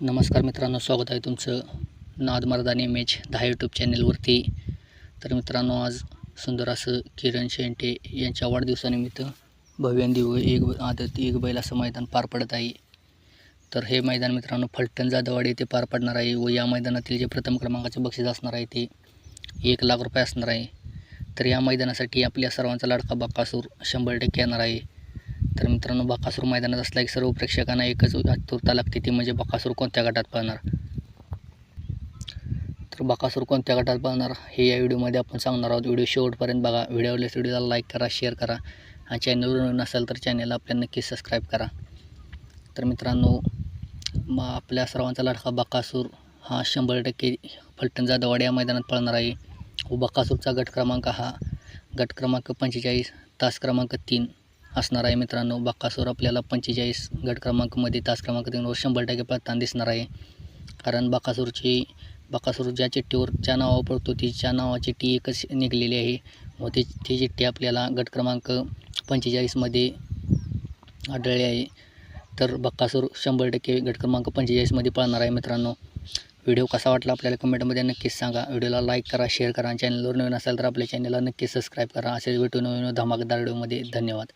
नमस्कार मित्रांनो स्वागत आहे तुमचं नाद मर्दानी मॅच दहा यूट्यूब चॅनेलवरती तर मित्रांनो आज सुंदर असं किरण शेंटे यांच्या वाढदिवसानिमित्त भव्य आणि एक आदत एक बैल असं मैदान पार पडत आहे. तर हे मैदान मित्रांनो फलटण जाधववाडी येथे पार पडणार आहे व या मैदानातील जे प्रथम क्रमांकाचे बक्षीस असणार आहे ते एक लाख रुपये असणार आहे. तर या मैदानासाठी आपल्या सर्वांचा लाडका बाकासूर शंभर टक्के येणार आहे. तर मित्रांनो बकासूर मैदानात असला की सर्व प्रेक्षकांना एकच आतुरता लागते ती म्हणजे बकासूर कोणत्या गटात पळणार? तर बकासूर कोणत्या गटात पळणार हे या व्हिडिओमध्ये आपण सांगणार आहोत. व्हिडिओ शेवटपर्यंत बघा. व्हिडिओ आवडल्यास व्हिडिओला लाईक करा शेअर करा. आणि चॅनलवर नसेल तर चॅनलला आपल्या नक्की सबस्क्राईब करा. तर मित्रांनो मग आपल्या सर्वांचा लाडका बकासूर हा शंभर टक्के फलटण जाधवाड या मैदानात पळणार आहे. व बकासूरचा गट क्रमांक हा गट क्रमांक पंचेचाळीस तास क्रमांक तीन. असणार आहे मित्रांनो. बक्कासूर आपल्याला पंचेचाळीस गट क्रमांकमध्ये तास क्रमांक तीनवर शंभर टक्के पळताना दिसणार आहे. कारण बकासूरची बकासूर ज्या चिठ्ठीवर ज्या नावावर पडतो तिच्या नावाची टी एकच निघलेली आहे. व ती ती चिठ्ठी आपल्याला गट क्रमांक पंचेचाळीसमध्ये आढळली आहे. तर बक्कासूर शंभर टक्के गट क्रमांक पंचेचाळीसमध्ये पळणार आहे मित्रांनो. व्हिडिओ कसा वाटला आपल्याला कमेंटमध्ये नक्कीच सांगा. व्हिडिओला लाईक करा शेअर करा चॅनलवर नवीन असेल तर आपल्या चॅनलला नक्की सबस्क्राईब करा. असेच भेटू नवीन धमाकदार व्हिडिओमध्ये धन्यवाद.